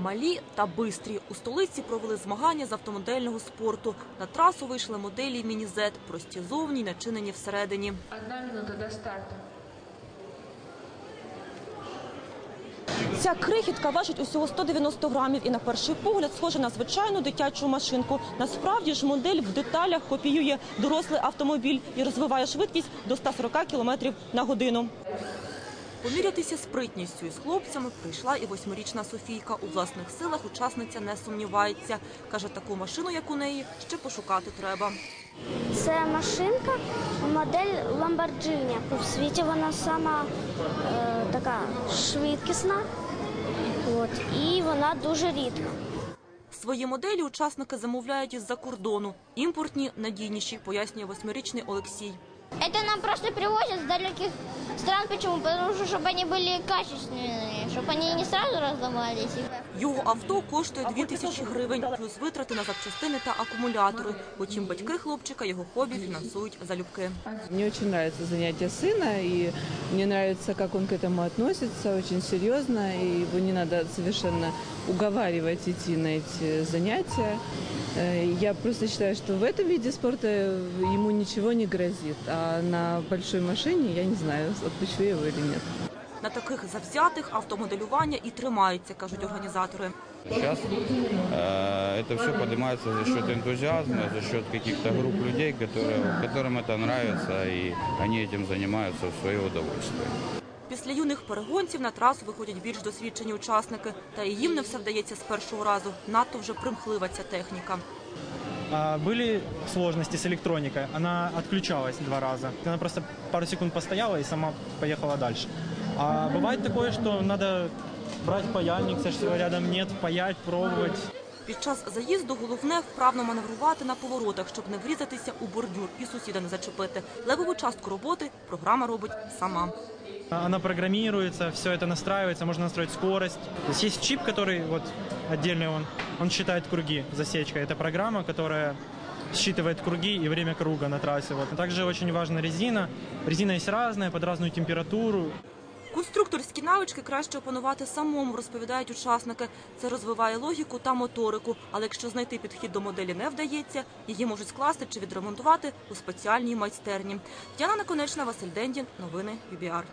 Малі та бистрі у столиці провели змагання з автомодельного спорту. На трасу вийшли моделі міні-зет, прості зовні, начинені всередині. Одна минута до старту. Ця крихітка важить усього 190 грамів і на перший погляд схожа на звичайну дитячу машинку. Насправді ж модель в деталях копіює дорослий автомобіль і розвиває швидкість до 140 км на годину. Помірятися спритністю із хлопцями прийшла і восьмирічна Софійка. У власних силах учасниця не сумнівається. Каже, таку машину, як у неї, ще пошукати треба. Це машинка, модель Lamborghini. У світі вона сама е, така швидкісна. От, і вона дуже рідка. Свої моделі учасники замовляють із-за кордону. Імпортні надійніші, пояснює восьмирічний Олексій. Это нам просто привозят с далеких стран. Почему? Потому что чтобы они были качественные, чтобы они не сразу раздавались. Його авто коштує 2 тисячі гривень, плюс витрати на запчастини та акумулятори. Потім батьки хлопчика його хобі фінансують залюбки. Мне очень нравится занятие сына, и мне нравится, как он к этому относится, очень серьезно, и его не надо совершенно уговаривать идти на эти занятия. Э, Я просто считаю, что в этом виде спорта ему ничего не грозит, а на большой машине, я не знаю, отпущу я его или нет. На таких завзятих автомоделювання і тримаються, кажуть організатори. Сейчас э, это все поднимается за счет энтузиазма, за счет каких-то групп людей, которые, которым это нравится, и они этим занимаются в свое удовольствие. Після юних перегонців на трасу виходять більш досвідчені учасники. Та і їм не все вдається з першого разу. Надто вже примхлива ця техніка. А, Были сложности с электроникой. Она отключалась два раза. Она просто пару секунд постояла и сама поехала дальше. А бывает такое, что надо брать паяльник, кстати, всего рядом нет, паять, пробовать. Під час заїзду головне вправно маневрувати на поворотах, щоб не врізатися у бордюр і сусіда не зачепити. Левову частку роботи програма робить сама. Она программируется, все это настраивается, можно настроить скорость. То есть есть чип, который вот отдельный он, он считает круги, засечка. Это программа, которая считывает круги и время круга на трассе. Вот. Также очень важна резина. Резина есть разная, под разную температуру. Конструкторські навички краще опанувати самому, розповідають учасники. Це розвиває логіку та моторику. Але якщо знайти підхід до моделі не вдається, її можуть скласти чи відремонтувати у спеціальній майстерні. Тетяна Наконечна, Василь Дендін. Новини ЮБІАР.